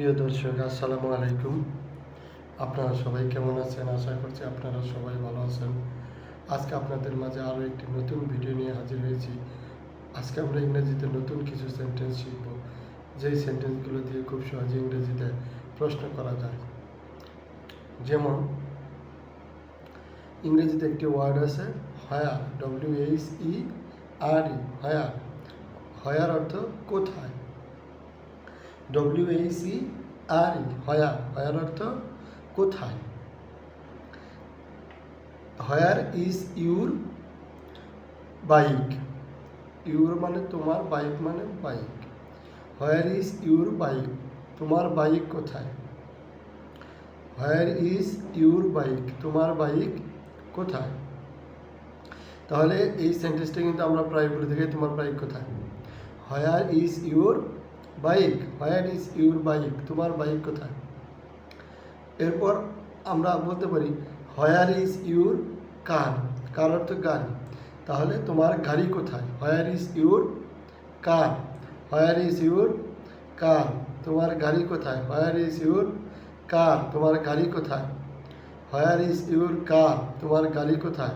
প্রিয় দর্শক, আসসালামু আলাইকুম। আপনারা সবাই কেমন আছেন? আশা করছি আপনারা সবাই ভালো আছেন। আজকে আপনাদের মাঝে আরও একটি নতুন ভিডিও নিয়ে হাজির হয়েছি। আজকে আমরা ইংরেজিতে নতুন কিছু সেন্টেন্স শিখব। যেই সেন্টেন্সগুলো দিয়ে খুব সহজে ইংরেজিতে প্রশ্ন করা যায়। যেমন, ইংরেজিতে একটি ওয়ার্ড আছে হয়ার ডব্লিউ এইচ ই আর ই হয়ার হয়ার অর্থ কোথায়? ডব্লিউ এইচ ই আর ই হয়ার হয়ার অর্থ কোথায়? Where is your bike your মানে তোমার বাইক মানে bike where is your bike তোমার বাইক কোথায়? হয়ার ইজ ইউর বাইক তোমার বাইক কোথায়? তাহলে এই সেন্টেন্সটা কিন্তু আমরা প্রায় বলে থাকি, তোমার বাইক কোথায়? Where is your bike where is your bike তোমার বাইক কোথায়? এরপর আমরা বলতে পারি হয়ার ইজ ইউর কার কার অর্থ গাড়ি। তাহলে তোমার গাড়ি কোথায়? Where is your car where is your car তোমার গাড়ি কোথায়? হয়ার ইজ ইউর কার তোমার গাড়ি কোথায়? হয়ার ইজ ইউর কার তোমার গাড়ি কোথায়?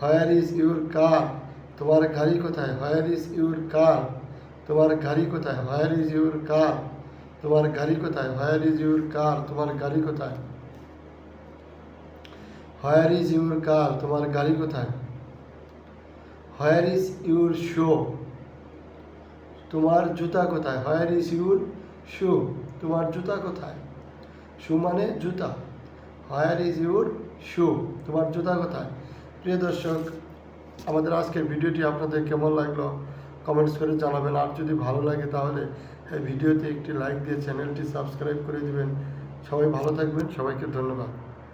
হয়ার ইজ ইউর কার তোমার গাড়ি কোথায়? হয়ার ইজ ইউর কার তোমার গাড়ি কোথায়? হোয়ার ইজ ইউর কার তোমার গাড়ি কোথায়? হোয়ার ইজ ইউর কার তোমার গাড়ি কোথায়? হোয়ার ইজ ইউর কার তোমার গাড়ি কোথায়? হোয়ার ইজ ইউর শো তোমার জুতা কোথায়? হোয়ার ইজ ইউর শু তোমার জুতা কোথায়? শু মানে জুতা। হোয়ার ইজ ইউর শু তোমার জুতা কোথায়? প্রিয় দর্শক, আমাদের আজকের ভিডিওটি আপনাদের কেমন লাগল? কমেন্টস করে জানাবেন। আর যদি ভালো লাগে তাহলে এই ভিডিওতে একটি লাইক দিয়ে চ্যানেলটি সাবস্ক্রাইব করে দিবেন। সবাই ভালো থাকবেন। সবাইকে ধন্যবাদ।